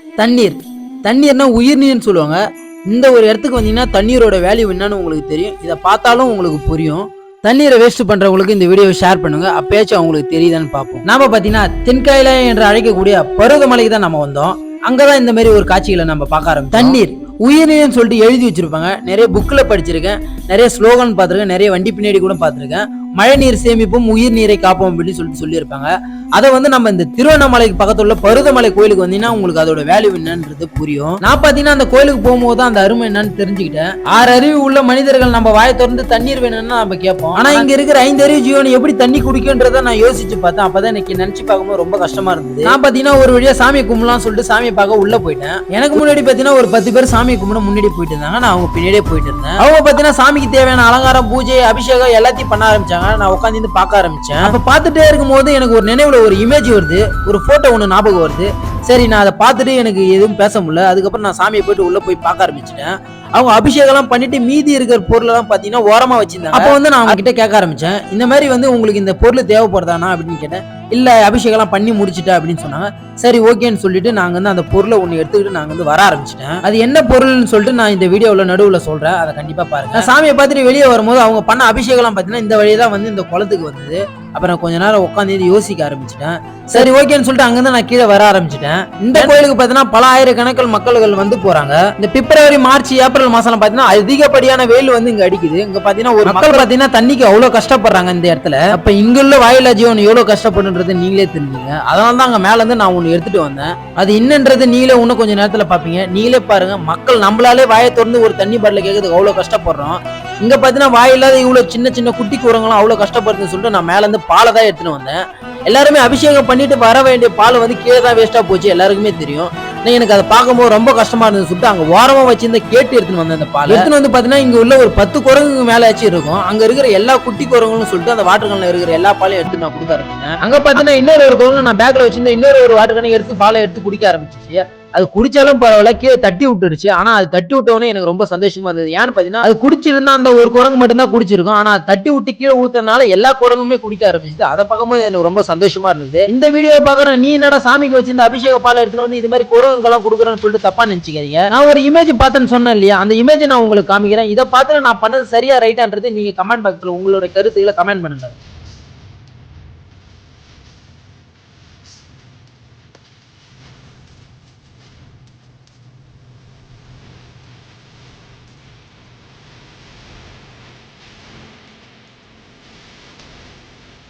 தண்ணீர். தண்ணீர்னா உயிர்நீர்னு சொல்லுவாங்க. இந்த ஒரு இடத்துக்கு வந்தீங்கன்னா தண்ணீரோட வேல்யூ என்னன்னு உங்களுக்கு தெரியும். இதை பார்த்தாலும் உங்களுக்கு புரியும். தண்ணீரை வேஸ்ட் பண்றவங்களுக்கு இந்த வீடியோவை ஷேர் பண்ணுங்க. அப்பயாச்சும் அவங்களுக்கு தெரியுதான்னு பார்ப்போம். நாம பாத்தீங்கன்னா தென்காயில என்று அழைக்கக்கூடிய பருவதமலைக்கு தான் நம்ம வந்தோம். அங்கதான் இந்த மாதிரி ஒரு காட்சிகளை நம்ம பார்க்க ஆரம்பிச்சோம். தண்ணீர். உயிர்நீர்னு சொல்லிட்டு எழுதி வச்சிருப்பாங்க. நிறைய புக்கில் படிச்சிருக்கேன். நிறைய ஸ்லோகன் பார்த்துருக்கேன். நிறைய வண்டி பின்னாடி கூட பார்த்துருக்கேன். மழை நீர் சேமிப்பும் உயிர் நீரை காப்போம் அப்படின்னு சொல்லிட்டு சொல்லியிருப்பாங்க. அதை வந்து நம்ம இந்த திருவண்ணாமலைக்கு பக்கத்துல உள்ள பருவதமலை கோயிலுக்கு வந்தீங்கன்னா உங்களுக்கு அதோட வேல்யூ என்னன்றது புரியும். நான் பாத்தீங்கன்னா அந்த கோயிலுக்கு போகும்போது தான் அந்த அருமை என்னன்னு தெரிஞ்சுக்கிட்டேன். ஆறு அறிவு உள்ள மனிதர்கள் நம்ம வாயை திறந்து தண்ணீர் வேணும்னு நம்ம கேட்போம். ஆனா இங்க இருக்கிற ஐந்து அறிவு ஜீவன் எப்படி தண்ணி குடிக்குன்றத நான் யோசிச்சு பார்த்தேன். அப்பதான் எனக்கு நினைச்சு பார்க்கும்போது ரொம்ப கஷ்டமா இருந்தது. நான் பாத்தீங்கன்னா ஒரு வழியா சாமி கும்பலாம் சொல்லிட்டு சாமியை பார்க்க உள்ள போயிட்டேன். எனக்கு முன்னாடி பாத்தீங்கன்னா ஒரு பத்து பேர் சாமி கும்பிட முன்னாடி போயிட்டு இருந்தாங்க. நான் அவங்க பின்னாடியே போயிட்டு இருந்தேன். அவங்க பாத்தீங்கன்னா சாமிக்கு தேவையான அலங்காரம் பூஜை அபிஷேகம் எல்லாத்தையும் பண்ண ஆரம்பிச்சாங்க. நான் உட்காந்து இருந்து பார்க்க ஆரம்பிச்சேன். அப்ப பார்த்துட்டே இருக்கும்போது எனக்கு ஒரு நினைவுல ஒரு இமேஜ் வருது. ஒரு போட்டோ ஒன்று ஞாபகம் வருது. சரி நான் அதை பார்த்துட்டு எனக்கு எதுவும் பேச முடியல. அதுக்கப்புறம் நான் சாமியை போயிட்டு உள்ள போய் பார்க்க ஆரம்பிச்சிட்டேன். அவங்க அபிஷேகம் எல்லாம் பண்ணிட்டு மீதி இருக்கிற பொருள் எல்லாம் பாத்தீங்கன்னா ஓரமா வச்சிருந்தாங்க. அப்போ வந்து நான் அவங்க கிட்ட கேட்க ஆரம்பிச்சேன். இந்த மாதிரி வந்து உங்களுக்கு இந்த பொருள் தேவைப்படுதானா அப்படின்னு கேட்டேன். இல்ல அபிஷேகம் எல்லாம் பண்ணி முடிச்சிட்டேன் அப்படின்னு சொன்னாங்க. சரி ஓகேன்னு சொல்லிட்டு நாங்க வந்து அந்த பொருளை ஒன்று எடுத்துக்கிட்டு நாங்க வந்து வர ஆரம்பிச்சிட்டேன். அது என்ன பொருள்னு சொல்லிட்டு நான் இந்த வீடியோவில் நடுவில் சொல்றேன். அதை கண்டிப்பா பாருங்க. நான் சாமியை பார்த்துட்டு வெளியே வரும்போது அவங்க பண்ண அபிஷேகம்லாம் பார்த்தீங்கன்னா இந்த வழியே தான் வந்து இந்த குளத்துக்கு வந்தது. அப்புறம் கொஞ்ச நேரம் உட்காந்து யோசிக்க ஆரம்பிச்சிட்டேன். சரி ஓகேன்னு சொல்லிட்டு அங்கிருந்து நான் கீழே வர ஆரம்பிச்சிட்டேன். இந்த கோயிலுக்கு பார்த்தீங்கன்னா பல ஆயிரக்கணக்கில் மக்கள்கள் வந்து போறாங்க. இந்த பிப்ரவரி மார்ச் ஏப்ரல் மாசம் பார்த்தீங்கன்னா அதிகப்படியான வெயில் வந்து இங்க அடிக்குது. இங்க பார்த்தீங்கன்னா ஒரு மக்கள் பார்த்தீங்கன்னா தண்ணிக்கு அவ்வளோ கஷ்டப்படுறாங்க இந்த இடத்துல. அப்ப இங்குள்ள வாயிலா ஜீவன் எவ்வளவு கஷ்டப்படுன்றது நீங்களே தெரிஞ்சுங்க. அதனால தான் அங்க மேல இருந்து நான் ஒன்று எடுத்துட்டு வந்தேன். அது என்னன்றது நீங்களே இன்னும் கொஞ்சம் நேரத்துல பாப்பீங்க நீங்களே பாருங்க மக்கள் நம்மளாலே வாயை திறந்து ஒரு தண்ணி பாட்டில் கேட்கறதுக்கு அவ்வளோ கஷ்டப்படுறோம். இங்க பாத்தீங்கன்னா வாயில்லாத இவ்வளவு சின்ன சின்ன குட்டி குரங்கெல்லாம் அவ்வளவு கஷ்டப்படுதுன்னு சொல்லிட்டு நான் மேல இருந்து பாலை தான் எடுத்துட்டு வந்தேன். எல்லாருமே அபிஷேகம் பண்ணிட்டு வர வேண்டிய பால் வந்து கீழே தான் வேஸ்டா போச்சு. எல்லாருக்குமே தெரியும். எனக்கு அதை பார்க்கும்போது ரொம்ப கஷ்டமா இருந்தது சொல்லிட்டு அங்க ஓரமா வச்சிருந்த கேட்டு எடுத்துன்னு வந்தேன் அந்த பால். எடுத்துன்னு வந்து பாத்தீங்கன்னா இங்க உள்ள ஒரு பத்து குரங்கு மேல ஆச்சு இருக்கும். அங்க இருக்கிற எல்லா குட்டி குரங்குன்னு சொல்லிட்டு அந்த வாட்டர் கன்ல இருக்கிற எல்லா பாலையும் எடுத்து நான் கொடுக்க ஆரம்பிச்சேன். அங்க பாத்தீங்கன்னா இன்னொரு ஒரு குரங்கு நான் பேக்ல வச்சிருந்த இன்னொரு ஒரு வாட்டர் கனை எடுத்து பாலை எடுத்து குடிக்க ஆரம்பிச்சிச்சு. அது குடிச்சாலும் பரவாயில்ல கீழே தட்டி விட்டுருச்சு. ஆனா அது தட்டி விட்டவொடனே எனக்கு ரொம்ப சந்தோஷமா இருந்தது. ஏன்னு பாத்தீங்கன்னா அது குடிச்சிருந்தா அந்த ஒரு குரங்கு மட்டும்தான் குடிச்சிருக்கும். ஆனா தட்டி விட்டு கீழே ஊத்துறதுனால எல்லா குரங்குமே குடிக்க ஆரம்பிச்சு அதை பார்க்கும்போது எனக்கு ரொம்ப சந்தோஷமா இருந்தது. இந்த வீடியோ பாக்குறேன் நீ என்னடா சாமிக்கு வச்சிருந்த அபிஷேக பாலை எடுத்துட்டு வந்து இது மாதிரி குரங்குகள்லாம் கொடுக்குறேன்னு சொல்லிட்டு தப்பா நினைச்சுக்காதீங்க. நான் ஒரு இமேஜ் பார்த்தேன்னு சொன்னேன் இல்லையா? அந்த இமேஜ் நான் உங்களுக்கு காமிக்கிறேன். இதை பார்த்து நான் பண்ணது சரியா ரைட்டான்றது நீங்க கமெண்ட் பாக்ஸ்ல உங்களோட கருத்துக்களை கமெண்ட் பண்ணுங்க.